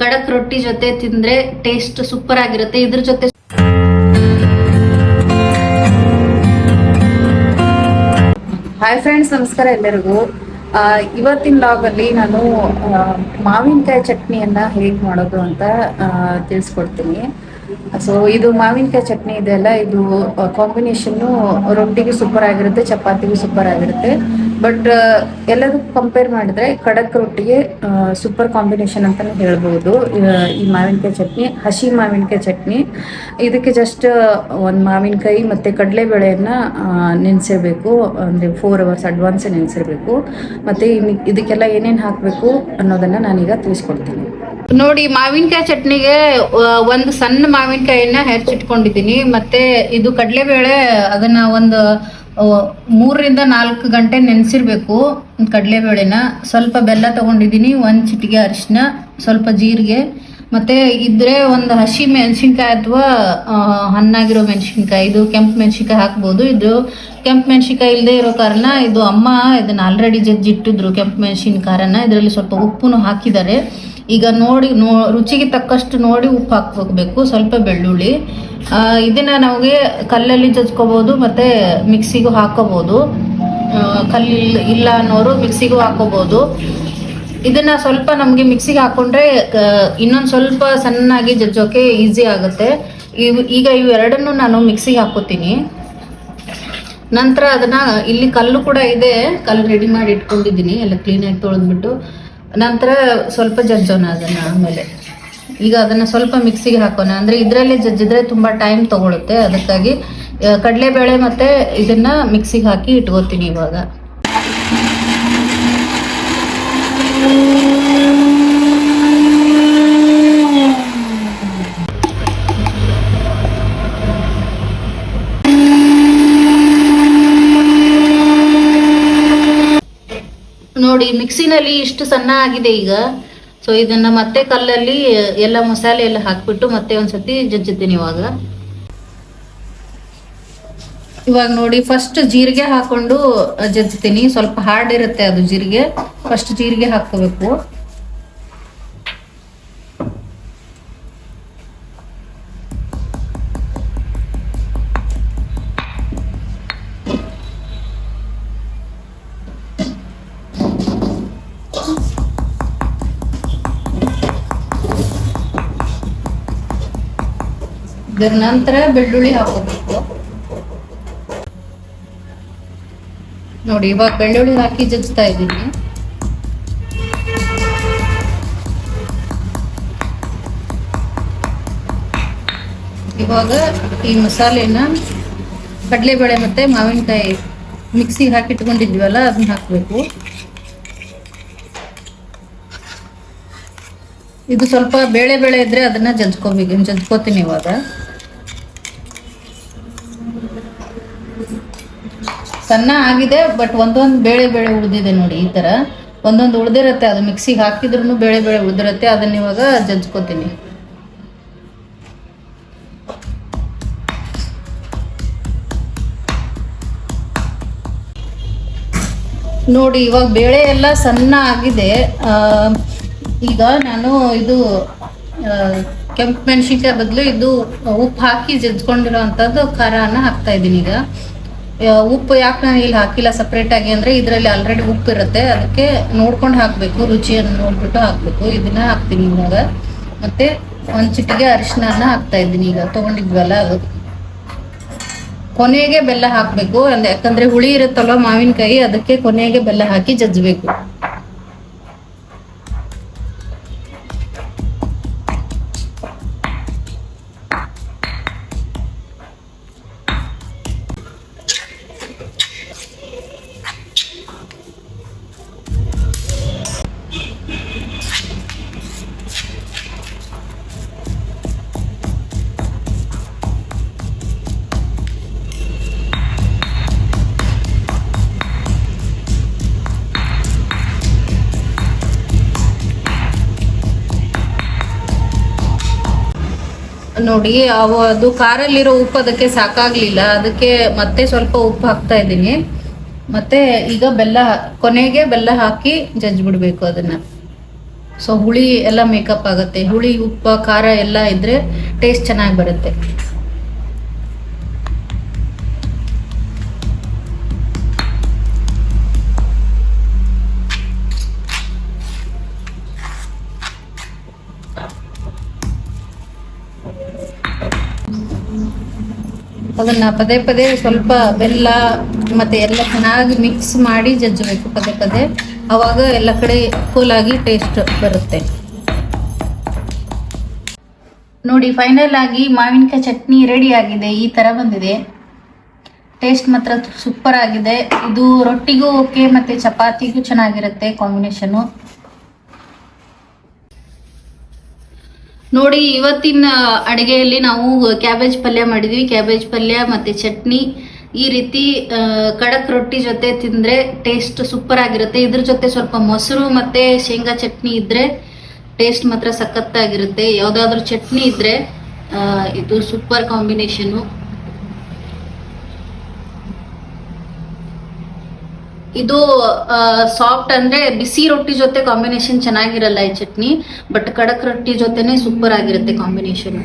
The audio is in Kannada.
ಕಡಕ್ ರೊಟ್ಟಿ ಜೊತೆ ತಿಂದ್ರೆ ಟೇಸ್ಟ್ ಸೂಪರ್ ಆಗಿರುತ್ತೆ. ಇದ್ರ ಜೊತೆ ಹಾಯ್ ಫ್ರೆಂಡ್ಸ್ ನಮಸ್ಕಾರ ಎಲ್ಲರಿಗೂ. ಇವತ್ತಿನ ಲಾಗ್ ಅಲ್ಲಿ ನಾನು ಮಾವಿನಕಾಯಿ ಚಟ್ನಿಯನ್ನ ಹೇಗೆ ಮಾಡೋದು ಅಂತ ತಿಳಿಸ್ಕೊಡ್ತೀನಿ. ಸೊ ಇದು ಮಾವಿನಕಾಯಿ ಚಟ್ನಿ ಇದೆಲ್ಲ ಇದು ಕಾಂಬಿನೇಷನ್ ರೊಟ್ಟಿಗೆ ಸೂಪರ್ ಆಗಿರುತ್ತೆ, ಚಪಾತಿಗೂ ಸೂಪರ್ ಆಗಿರುತ್ತೆ. ಬಟ್ ಎಲ್ಲದಕ್ಕೂ ಕಂಪೇರ್ ಮಾಡಿದ್ರೆ ಖಡಕ್ ರೊಟ್ಟಿಗೆ ಸೂಪರ್ ಕಾಂಬಿನೇಷನ್ ಅಂತಾನೆ ಹೇಳ್ಬೋದು. ಈ ಮಾವಿನಕಾಯಿ ಚಟ್ನಿ, ಹಸಿ ಮಾವಿನಕಾಯಿ ಚಟ್ನಿ. ಇದಕ್ಕೆ ಜಸ್ಟ್ ಒಂದು ಮಾವಿನಕಾಯಿ ಮತ್ತು ಕಡಲೆಬೇಳೆಯನ್ನು ನೆನೆಸಿರ್ಬೇಕು. ಅಂದರೆ ಫೋರ್ ಅವರ್ಸ್ ಅಡ್ವಾನ್ಸ್ ನೆನೆಸಿರ್ಬೇಕು. ಮತ್ತು ಇದಕ್ಕೆಲ್ಲ ಏನೇನು ಹಾಕಬೇಕು ಅನ್ನೋದನ್ನ ನಾನೀಗ ತಿಳಿಸ್ಕೊಡ್ತೀನಿ. ನೋಡಿ, ಮಾವಿನಕಾಯಿ ಚಟ್ನಿಗೆ ಒಂದು ಸಣ್ಣ ಮಾವಿನಕಾಯಿನ ಹೆಚ್ಚಿಟ್ಕೊಂಡಿದ್ದೀನಿ. ಮತ್ತೆ ಇದು ಕಡಲೆಬೇಳೆ, ಅದನ್ನ ಒಂದು ಮೂರರಿಂದ ನಾಲ್ಕು ಗಂಟೆ ನೆನೆಸಿರ್ಬೇಕು ಕಡಲೆಬೇಳೆನ. ಸ್ವಲ್ಪ ಬೆಲ್ಲ ತಗೊಂಡಿದ್ದೀನಿ, ಒಂದು ಚಿಟಿಗೆ ಅರಿಶಿನ ಸ್ವಲ್ಪ ಜೀರಿಗೆ. ಮತ್ತೆ ಇದ್ರೆ ಒಂದು ಹಸಿ ಮೆಣಸಿನ್ಕಾಯಿ ಅಥವಾ ಹಣ್ಣಾಗಿರೋ ಮೆಣಸಿನ್ಕಾಯಿ, ಇದು ಕೆಂಪು ಮೆಣಸಿನ್ಕಾಯಿ ಹಾಕ್ಬೋದು. ಇದು ಕೆಂಪು ಮೆಣಸಿನ್ಕಾಯಿ ಇಲ್ಲದೆ ಇರೋ ಕಾರಣ, ಇದು ಅಮ್ಮ ಇದನ್ನ ಆಲ್ರೆಡಿ ಜಜ್ಜಿಟ್ಟಿದ್ರು ಕೆಂಪು ಮೆಣಸಿನ್ಕಾಯನ್ನ ಇದರಲ್ಲಿ ಸ್ವಲ್ಪ ಉಪ್ಪುನು ಹಾಕಿದ್ದಾರೆ. ಈಗ ನೋಡಿ, ನೋ, ರುಚಿಗೆ ತಕ್ಕಷ್ಟು ನೋಡಿ ಉಪ್ಪು ಹಾಕ್ಬೇಕು, ಸ್ವಲ್ಪ ಬೆಳ್ಳುಳ್ಳಿ. ಇದನ್ನು ನಮಗೆ ಕಲ್ಲಲ್ಲಿ ಜಜ್ಕೋಬೋದು, ಮತ್ತೆ ಮಿಕ್ಸಿಗೂ ಹಾಕೋಬಹುದು ಕಲ್ಲು ಇಲ್ಲ ಅನ್ನೋರು ಮಿಕ್ಸಿಗೂ ಹಾಕೋಬಹುದು ಇದನ್ನ ಸ್ವಲ್ಪ ನಮಗೆ ಮಿಕ್ಸಿಗೆ ಹಾಕೊಂಡ್ರೆ ಇನ್ನೊಂದು ಸ್ವಲ್ಪ ಸಣ್ಣಾಗಿ ಜಜ್ಜೋಕೆ ಈಸಿ ಆಗುತ್ತೆ. ಇವು, ಈಗ ಇವೆರಡನ್ನು ನಾನು ಮಿಕ್ಸಿಗೆ ಹಾಕೋತೀನಿ. ನಂತರ ಅದನ್ನ, ಇಲ್ಲಿ ಕಲ್ಲು ಕೂಡ ಇದೆ. ಕಲ್ಲು ರೆಡಿ ಮಾಡಿ ಇಟ್ಕೊಂಡಿದ್ದೀನಿ. ಎಲ್ಲ ಕ್ಲೀನಾಗಿ ತೊಳೆದ್ಬಿಟ್ಟು. ನಂತರ ಸ್ವಲ್ಪ ಜಜ್ಜೋಣ ಅದನ್ನ ಆಮೇಲೆ ಈಗ ಅದನ್ನ ಸ್ವಲ್ಪ ಮಿಕ್ಸಿಗೆ ಹಾಕೋಣ. ಅಂದ್ರೆ ಇದರಲ್ಲೇ ಜಜ್ಜಿದ್ರೆ ತುಂಬಾ ಟೈಮ್ ತಗೊಳುತ್ತೆ. ಅದಕ್ಕಾಗಿ ಕಡಲೆಬೇಳೆ ಮತ್ತೆ ಇದನ್ನ ಮಿಕ್ಸಿಗೆ ಹಾಕಿ ಇಟ್ಕೋತೀನಿ ಇವಾಗ. ನೋಡಿ ಮಿಕ್ಸಿನಲ್ಲಿ ಇಷ್ಟು ಸಣ್ಣ ಆಗಿದೆ ಈಗ. ಸೊ ಇದನ್ನ ಮತ್ತೆ ಕಲ್ಲಲ್ಲಿ ಎಲ್ಲ ಮಸಾಲೆ ಎಲ್ಲ ಹಾಕ್ಬಿಟ್ಟು ಮತ್ತೆ ಒಂದ್ಸತಿ ಜಜ್ಜುತ್ತೀನಿ ಇವಾಗ. ಇವಾಗ ನೋಡಿ ಫಸ್ಟ್ ಜೀರಿಗೆ ಹಾಕೊಂಡು ಜಜ್ಜುತ್ತೀನಿ. ಸ್ವಲ್ಪ ಹಾರ್ಡ್ ಇರುತ್ತೆ ಅದು ಜೀರಿಗೆ. ಫಸ್ಟ್ ಜೀರಿಗೆ ಹಾಕೋಬೇಕು ಇದರ ನಂತರ ಬೆಳ್ಳುಳ್ಳಿ ಹಾಕೋಬೇಕು. ನೋಡಿ, ಇವಾಗ ಬೆಳ್ಳುಳ್ಳಿ ಹಾಕಿ ಜಜ್ತಾ ಇದ್ದೀನಿ. ಇವಾಗ ಈ ಮಸಾಲೆನ ಕಡಲೆಬೇಳೆ ಮತ್ತೆ ಮಾವಿನಕಾಯಿ ಮಿಕ್ಸಿಗೆ ಹಾಕಿ ಇಟ್ಕೊಂಡಿದ್ವಲ್ಲ ಅದನ್ನ ಹಾಕಬೇಕು. ಇದು ಸ್ವಲ್ಪ ಬೇಳೆ ಬೇಳೆ ಇದ್ರೆ ಅದನ್ನ ಜಜ್ಕೋಬೇಕು ಜಜ್ಕೋತೀನಿ ಇವಾಗ. ಸಣ್ಣ ಆಗಿದೆ ಬಟ್ ಒಂದೊಂದು ಬೇಳೆ ಬೇಳೆ ಉಳಿದಿದೆ ನೋಡಿ ಈ ತರ. ಒಂದೊಂದು ಉಳ್ದಿರತ್ತೆ, ಅದು ಮಿಕ್ಸಿಗೆ ಹಾಕಿದ್ರು ಬೇಳೆ ಬೇಳೆ ಉಳ್ದಿರತ್ತೆ, ಅದನ್ನ ಇವಾಗ ಜಜ್ಕೋತೀನಿ. ನೋಡಿ, ಇವಾಗ ಬೇಳೆ ಎಲ್ಲ ಸಣ್ಣ ಆಗಿದೆ. ಈಗ ನಾನು ಇದು ಕೆಂಪು ಮೆಣಸಿನ್ಕಾಯಿ ಬದಲು ಇದು ಉಪ್ಪು ಹಾಕಿ ಜಜ್ಕೊಂಡಿರೋ ಅಂಥದ್ದು ಖಾರನ ಹಾಕ್ತಾ ಇದ್ದೀನಿ ಈಗ. ಉಪ್ಪು ಯಾಕೆ ನಾನು ಇಲ್ಲಿ ಹಾಕಿಲ್ಲ ಸಪ್ರೇಟ್ ಆಗಿ ಅಂದ್ರೆ ಇದರಲ್ಲಿ ಆಲ್ರೆಡಿ ಉಪ್ಪು ಇರುತ್ತೆ. ಅದಕ್ಕೆ ನೋಡ್ಕೊಂಡು ಹಾಕಬೇಕು, ರುಚಿಯನ್ನು ನೋಡ್ಬಿಟ್ಟು ಹಾಕಬೇಕು. ಇದನ್ನ ಹಾಕ್ತೀನಿ ಇವಾಗ. ಮತ್ತೆ ಒಂದು ಚಿಟಿಗೆ ಅರಿಶಿನ ಹಾಕ್ತಾ ಇದ್ದೀನಿ ಈಗ. ತಗೊಂಡಿದ್ವಲ್ಲ ಅದು. ಕೊನೆಗೆ ಬೆಲ್ಲ ಹಾಕಬೇಕು. ಯಾಕಂದ್ರೆ ಹುಳಿ ಇರುತ್ತಲ್ವ ಮಾವಿನಕಾಯಿ, ಅದಕ್ಕೆ ಕೊನೆಗೆ ಬೆಲ್ಲ ಹಾಕಿ ಜಜ್ಜಬೇಕು. ನೋಡಿ, ಅವು ಅದು ಕಾರಲ್ಲಿರೋ ಉಪ್ಪು ಅದಕ್ಕೆ ಸಾಕಾಗ್ಲಿಲ್ಲ. ಅದಕ್ಕೆ ಮತ್ತೆ ಸ್ವಲ್ಪ ಉಪ್ಪು ಹಾಕ್ತಾ ಇದ್ದೀನಿ. ಮತ್ತೆ ಈಗ ಬೆಲ್ಲ ಕೊನೆಗೆ ಬೆಲ್ಲ ಹಾಕಿ ಜಜ್ಜಿಬಿಡ್ಬೇಕು ಅದನ್ನ. ಸೊ ಹುಳಿ ಎಲ್ಲ ಮೇಕಪ್ ಆಗುತ್ತೆ. ಹುಳಿ, ಉಪ್ಪು, ಖಾರ ಎಲ್ಲ ಇದ್ರೆ ಟೇಸ್ಟ್ ಚೆನ್ನಾಗಿ ಬರುತ್ತೆ. ಅದನ್ನ ಪದೇ ಪದೇ ಸ್ವಲ್ಪ ಬೆಲ್ಲ ಮತ್ತೆ ಎಲ್ಲ ಚೆನ್ನಾಗಿ ಮಿಕ್ಸ್ ಮಾಡಿ ಜಜ್ಜಬೇಕು ಪದೇ ಪದೇ. ಅವಾಗ ಎಲ್ಲ ಕಡೆ ಕೂಲಾಗಿ ಟೇಸ್ಟ್ ಬರುತ್ತೆ. ನೋಡಿ ಫೈನಲ್ ಆಗಿ ಮಾವಿನಕಾಯಿ ಚಟ್ನಿ ರೆಡಿ ಆಗಿದೆ. ಈ ತರ ಬಂದಿದೆ. ಟೇಸ್ಟ್ ಮಾತ್ರ ಸೂಪರ್ ಆಗಿದೆ. ಇದು ರೊಟ್ಟಿಗೂ ಓಕೆ ಮತ್ತೆ ಚಪಾತಿಗೂ ಚೆನ್ನಾಗಿರುತ್ತೆ ಕಾಂಬಿನೇಷನು ನೋಡಿ, ಇವತ್ತಿನ ಅಡುಗೆಯಲ್ಲಿ ನಾವು ಕ್ಯಾಬೇಜ್ ಪಲ್ಯ ಮಾಡಿದ್ವಿ. ಕ್ಯಾಬೇಜ್ ಪಲ್ಯ ಮತ್ತೆ ಚಟ್ನಿ. ಈ ರೀತಿ ಕಡಕ್ ರೊಟ್ಟಿ ಜೊತೆ ತಿಂದ್ರೆ ಟೇಸ್ಟ್ ಸೂಪರ್ ಆಗಿರುತ್ತೆ. ಇದ್ರ ಜೊತೆ ಸ್ವಲ್ಪ ಮೊಸರು ಮತ್ತೆ ಶೇಂಗಾ ಚಟ್ನಿ ಇದ್ರೆ ಟೇಸ್ಟ್ ಮಾತ್ರ ಸಖತ್ತಾಗಿರುತ್ತೆ. ಯಾವುದಾದ್ರೂ ಚಟ್ನಿ ಇದ್ರೆ ಇದು ಸೂಪರ್ ಕಾಂಬಿನೇಷನು ಇದು ಸಾಫ್ಟ್ ಅಂದ್ರೆ ಬಿಸಿ ರೊಟ್ಟಿ ಜೊತೆ ಕಾಂಬಿನೇಷನ್ ಚೆನ್ನಾಗಿರಲ್ಲ ಈ ಚಟ್ನಿ ಬಟ್ ಕಡಕ್ ರೊಟ್ಟಿ ಜೊತೆನೆ ಸೂಪರ್ ಆಗಿರುತ್ತೆ ಕಾಂಬಿನೇಷನ್